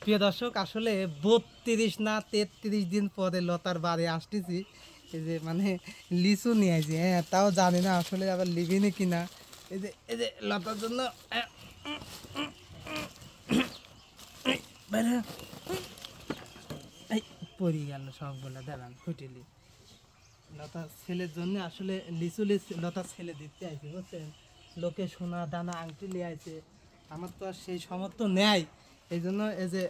প্রিয় দর্শক, আসলে বত্রিশ না তেত্রিশ দিন পরে লতার বাড়ি আসতেছি। এই যে মানে লিচু নিয়ে আইছি হ্যাঁ তাও জানি না আসলে আবার লিবিনি কিনা। এই যে এই যে লতার জন্য। পড়ি গেল সবগুলো, দাঁড়ান ফুটিলি লতা ছেলের জন্য আসলে লিচু লিচু লতা ছেলে দিতে আইছে, বুঝছেন? লোকে সোনা, দানা, আংটি লিয়াইছে আমার তো আর সেই সমর্থ নেই। এই জন্য এই যে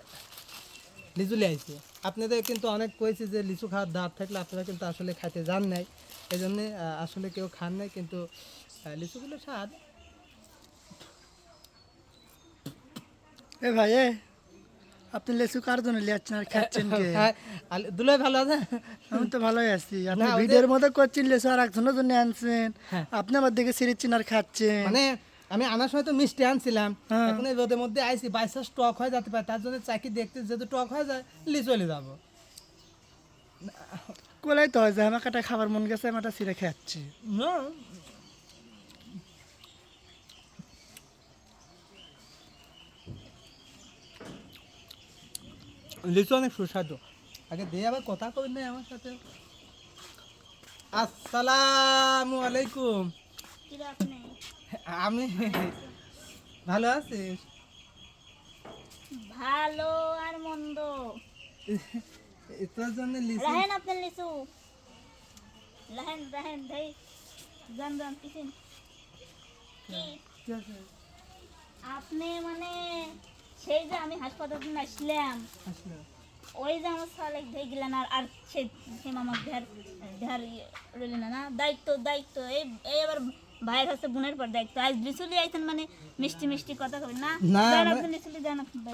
লিচু লিয়ে আইছে। আপনাদের কিন্তু অনেক কইছে যে লিচু খাওয়ার দাঁত থাকলে আপনারা কিন্তু আসলে খাইতে যান নাই। এই জন্যে আসলে কেউ খান নাই, কিন্তু লিচুগুলো স্বাদ। এ ভাই আপনি লেচু কার জন্য লিয়াচ্ছেন আর খাচ্ছেন কে? হ্যাঁ, আলে- দুলাই ভালো আছে? আমি তো ভালোই আছি। আপনি ভিডিওর করছেন লেচু আর একজনের জন্য আনছেন। হ্যাঁ। আপনি আমার দিকে সিরিচ্ছেন আর খাচ্ছেন। মানে আমি আনার সময় তো মিষ্টি আনছিলাম। হ্যাঁ। এখন এই রোদের মধ্যে আইসি বাইসাস টক হয়ে যেতে পারে তার জন্য চাকি দেখতে যেহেতু টক হয়ে যায় লি চলে যাব। কোলাই তো হয় যে আমার কাটা খাবার মন গেছে আমি একটা সিরে খাচ্ছি। না লিচু অনেক সুস্বাদু। আগে দিয়ে আবার কথা কবেন না আমার সাথে। আসসালামু আলাইকুম। আমি ভালো আছিস? ভালো আর মন্দ। তোর জন্য লিচু রাহেন আপনার লিচু। রাহেন রাহেন ভাই। টিফিন কি? কি আপনি মানে সেই যে আমি হাসপাতাল আসলাম ওই যে আমার সালে গেলেন আর আর সে মামার ধ্যার ধ্যার রইলেন না না? দায়িত্ব দায়িত্ব এই এই আবার ভাইয়ের কাছে বোনের পর দায়িত্ব। আজ আইতেন মানে মিষ্টি মিষ্টি কথা কবেন না? না,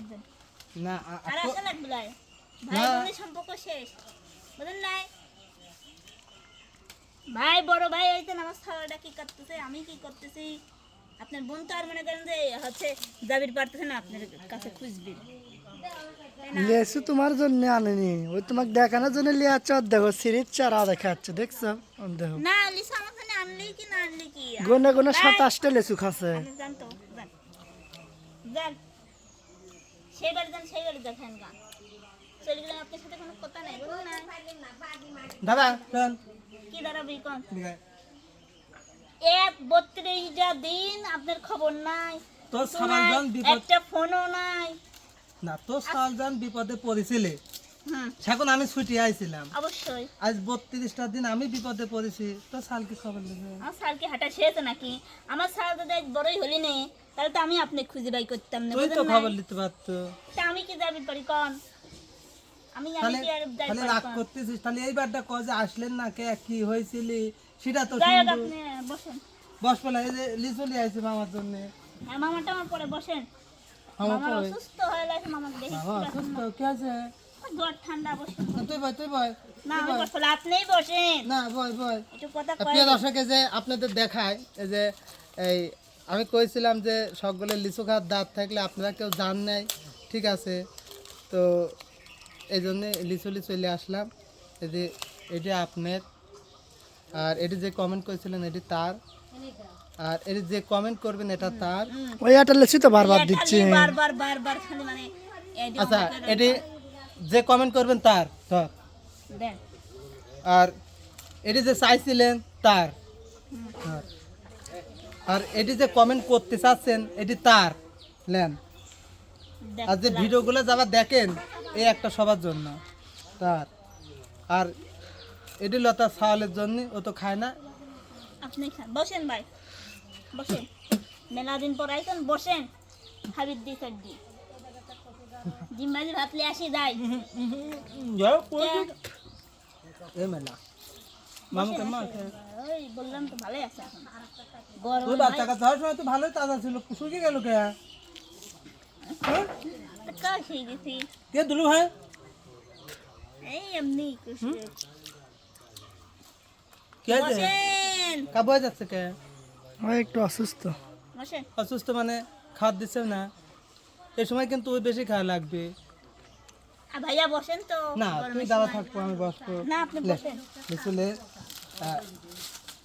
দেন না আর আপু- আসা লাগবে ভাই। বোনের সম্পর্ক শেষ। বুঝলেন নাই। ভাই বড় ভাই হইতেন আমার ছাওয়াটা কি করতেছে? আমি কি করতেছি? আপনার বোন তো আর মনে করেন যে হচ্ছে যাবির পারতেছে না আপনার কাছে খুঁজবি। লেচু তোমার জন্য আনেনি। ওই তোমাকে দেখানোর জন্য লিয়াচ্ছে আর দেখো সিরিচ্ছে আর আদা খাচ্ছে দেখছ? দেখো। না লিসা আমার আনলি কি না আনলি কি? গনে গনে সাতাশটা লেচু খাচ্ছে। আপনি যান তো যান যান সেই বাড়ি যান সেই বাড়ি দেখেন গা। চলে গেলাম আপনার সাথে কোনো কথা নাই বুঝলেন না দাদা কি দাঁড়াবি কোন দিকে। এক বত্রিশটা দিন আপনার খবর নাই। তোর বিপদ একটা ফোনও নাই। না তোর বিপদে পড়েছিলে। আমি ছুটি আইছিলাম। অবশ্যই। আজ বত্রিশটা দিন আমি বিপদে পড়েছি। তো সাল কি খবর আমার সাল কি হাঁটা শেষ নাকি? আমার সাল বড়ই হলি নে। তাহলে তো আমি আপনি খুঁজে বাই করতাম না তুই তো খবর নিতে পারতো। তা আমি কি যাবি পারি কন? আমি আমি কি আর যাই তাহলে রাগ করতেছিস? তাহলে এইবারটা কজে আসলেন না কে? কি হয়েছিলি? সেটা তো বসেন। বস পেলা এই যে লিচুলি আইছে মামার জন্য। হ্যাঁ মামাটা আমার পরে বসেন। মামা অসুস্থ হয়ে গেছে মামাকে দেখি অসুস্থ? কি আছে? জ্বর ঠান্ডা বসেন তুই বয় তুই বয় না আমি বসলে আপনিই বসেন। না বয় বয়। একটু কথা কয় প্রিয় দর্শকে যে আপনাদের দেখায় এই যে এই আমি কইছিলাম যে সবগুলো লিচু খাওয়ার দাঁত থাকলে আপনারা কেউ জান নাই ঠিক আছে? তো এই জন্যে লিচুলি চলে আসলাম। এই যে এটি আপনার আর এটি যে কমেন্ট করেছিলেন এটি তার। আর এটি যে কমেন্ট করবেন এটা তার। ওই একটা লেচু তো বারবার দিচ্ছে। বারবার বারবার খালি মানে আচ্ছা এটি যে কমেন্ট করবেন তার। ধর। আর এটি যে চাইছিলেন তার। আর- আর এটি যে কমেন্ট করতে চাচ্ছেন এটি তার। লেন আর যে ভিডিওগুলো যারা দেখেন এই একটা সবার জন্য। তার। আর এটি লতা ছাওয়ালের জন্য ও তো খায় না। আপনি খান। বসেন ভাই। বসেন। মেলা দিন পর আইছেন বসেন। হাবিব দি সর্দি জিম্বাজি ভাতলে আসি যাই। এই মেলা। মামাকে মা ওই বললাম তো ভালোই আছে এখন। গরম তুই বাচ্চা কাছে হওয়ার সময় তো ভালোই তাজা ছিল। শুকিয়ে গেল কে? হ্যাঁ? কা খেয়ে গেছি। কে দুলু ভাই? এই এমনি খুশি। যাচ্ছে কে? একটু অসুস্থ। অসুস্থ মানে খাওয়ার দিচ্ছে না। এই সময় কিন্তু ওই বেশি খাওয়া লাগবে। ভাইয়া বসেন তো। না তুই দাঁড়া থাকব আমি বসবো। না আপনি বসেন। লিচুলে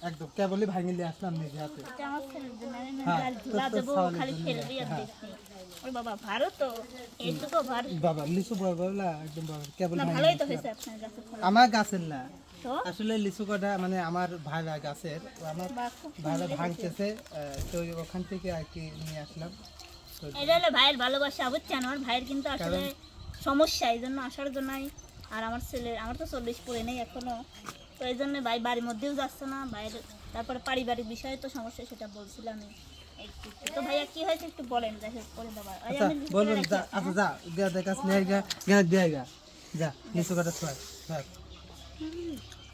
একদম কেবলই ভাঙে নিয়ে আসলাম নিজে হাতে। আমার গাছের না। আসলে লিচু কটা মানে আমার ভাইরা গাছের আমার ভাইরা ভাঙতেছে তো ওখান থেকে আর কি নিয়ে আসলাম। এটা হলো ভাইয়ের ভালোবাসা বুঝছেন? আমার ভাইয়ের কিন্তু আসলে সমস্যা এই জন্য আসার জন্যই আর আমার ছেলে আমার তো চল্লিশ পড়ে নেই এখনও। তো এই জন্য ভাই বাড়ির মধ্যেও যাচ্ছে না বাইরে তারপরে পারিবারিক বিষয়ে তো সমস্যা সেটা বলছিলাম তো ভাইয়া কি হয়েছে একটু বলেন করে দেবা। আচ্ছা বলবেন যা আচ্ছা যা দেয়া দেয় গা গা যা লিচু কটা 嗯。